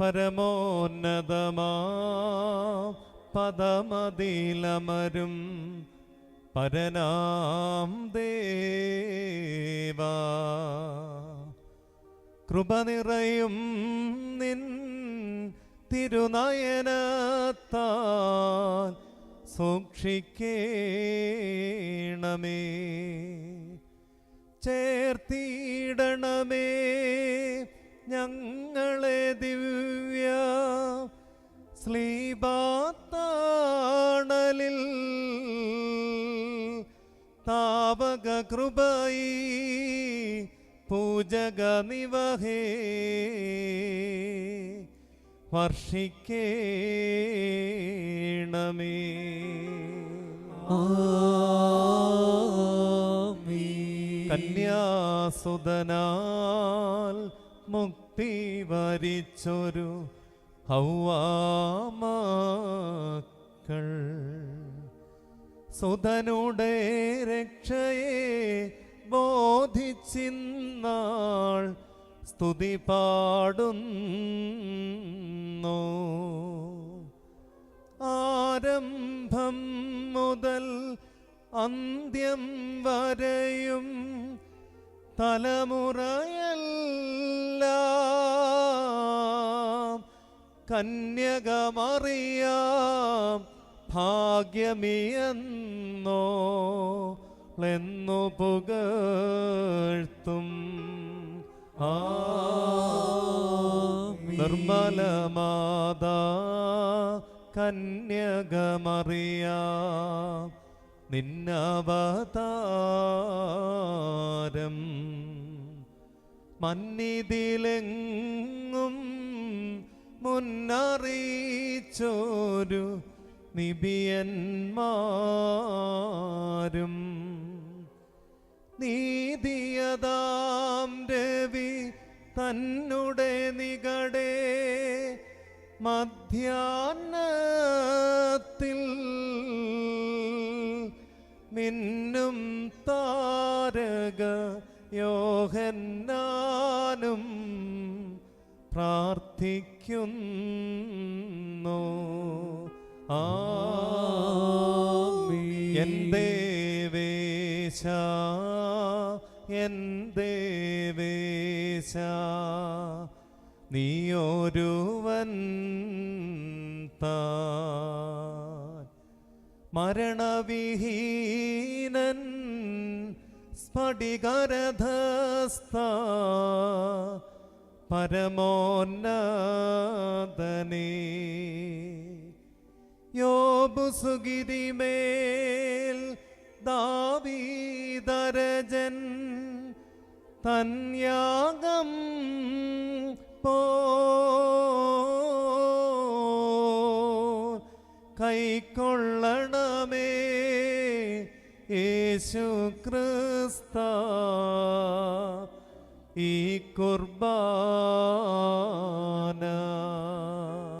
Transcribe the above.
പരമോന്നതമാ പദമതിലമരും പരനാം ദേവാ. കൃപ നിറയും നിൻ തിരുനയനത്താൽ സൂക്ഷിക്കേണമേ. ചേർത്തിടണമേ ഞങ്ങളെ ദിവ്യ സ്ലീബാത്താണലിൽ താപക കൃപയി പൂജക നിവഹേ വർഷിക്കേണമേ കന്യാസുതനാൽ മുക്തി വരിച്ചൊരു ഹൗവാമക്കൾ. സുധനുടെ രക്ഷയെ ബോധിച്ചിന്നാൾ സ്തുതി പാടുന്നു. ആരംഭം മുതൽ അന്ത്യം വരെയും തലമുറയെല്ലാം കന്യകമറിയാം ഭാഗ്യമിയെന്നോ എന്നു പുകഴ്ത്തും. ആ നിർമ്മലമാതാ കന്യകമറിയാം നിന്നവതാരം മന്നിതിലെങ്ങും മുന്നറിയിച്ചോരു നിബിയന്മാരും നീതിയതാം രവി തന്നുടെ നികടേ മധ്യാത്തിൽ മിന്നും താരക യോഹന്നാനും പ്രാർത്ഥിക്കുന്നു. ആ എൻ ദേവേശ എൻ ദേവേശ നീയൊരുവൻ താൻ. മരണവിഹീനൻ സ്ഫടികരധസ്ഥ പരമോന്നതനേ. യോബുസുഗിരിമേൽ ദാവീദരജൻ തന്യാഗം പോ. കൈക്കൊള്ളണമേ യേശു ക്രിസ്ത ഈ കുർബാന